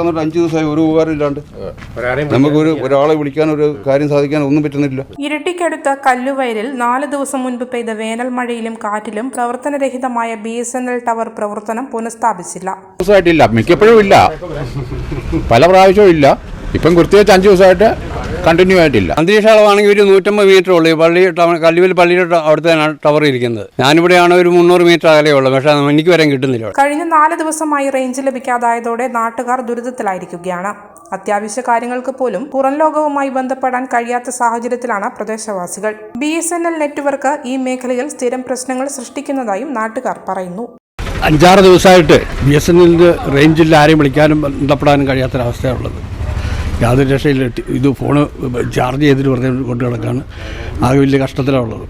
എന്നിട്ട് അഞ്ച് ദിവസമായി ഒരു ഉപകാരമില്ലാണ്ട് നമുക്ക് ഒരു ഒരാളെ വിളിക്കാൻ ഒരു കാര്യം സാധിക്കാൻ ഒന്നും പറ്റുന്നില്ല. ഇരട്ടിക്കടുത്ത കല്ലുവയലിൽ നാല് ദിവസം മുൻപ് പെയ്ത വേനൽ മഴയിലും കാറ്റിലും പ്രവർത്തനരഹിതമായ B S N L tower പ്രവർത്തനം പുനഃസ്ഥാപിച്ചില്ല. ദിവസമായിട്ടില്ല. മിക്കപ്പോഴും ഇല്ല. പല പ്രാവശ്യവും ഇല്ല. ഇപ്പം കൃത്യമായിട്ട് അഞ്ച് ദിവസമായിട്ട് കണ്ടിന്യൂ ആയിട്ടില്ല. അന്തരീക്ഷ അളവാണെങ്കിൽ ഒരു നൂറ്റമ്പത് മീറ്റർ ഉള്ളൂ. ഈ പള്ളി കല്ലുവൽ കല്ലുവിൽ പള്ളിയുടെ അവിടുത്തെ ടവർ ഇരിക്കുന്നത്. ഞാനിവിടെയാണ് ഒരു മുന്നൂറ് മീറ്റർ അകലേ ഉള്ളൂ. പക്ഷേ എനിക്ക് വരെ കിട്ടുന്നില്ല കഴിഞ്ഞ നാല് ദിവസമായി റേഞ്ച് ലഭിക്കാതായതോടെ നാട്ടുകാർ ദുരിതത്തിലായിരിക്കുകയാണ്. അത്യാവശ്യ കാര്യങ്ങൾക്ക് പോലും പുറം ലോകവുമായി ബന്ധപ്പെടാൻ കഴിയാത്ത സാഹചര്യത്തിലാണ് പ്രദേശവാസികൾ. B S N L network ഈ മേഖലയിൽ സ്ഥിരം പ്രശ്നങ്ങൾ സൃഷ്ടിക്കുന്നതായും നാട്ടുകാർ പറയുന്നു. അഞ്ചാറ് ദിവസമായിട്ട് ബി എസ് എൻ എല്ലിന്റെ റേഞ്ചിൽ ആരെയും വിളിക്കാനും ബന്ധപ്പെടാനും കഴിയാത്തൊരവസ്ഥയാണുള്ളത് യാതൊരു രക്ഷയില്ല. ഇത് ഫോണ് ചാർജ് ചെയ്തിട്ട് വെറുതെ കൊണ്ട് കിടക്കാണ്. ആകെ വലിയ കഷ്ടത്തിലാണ് ഉള്ളത്.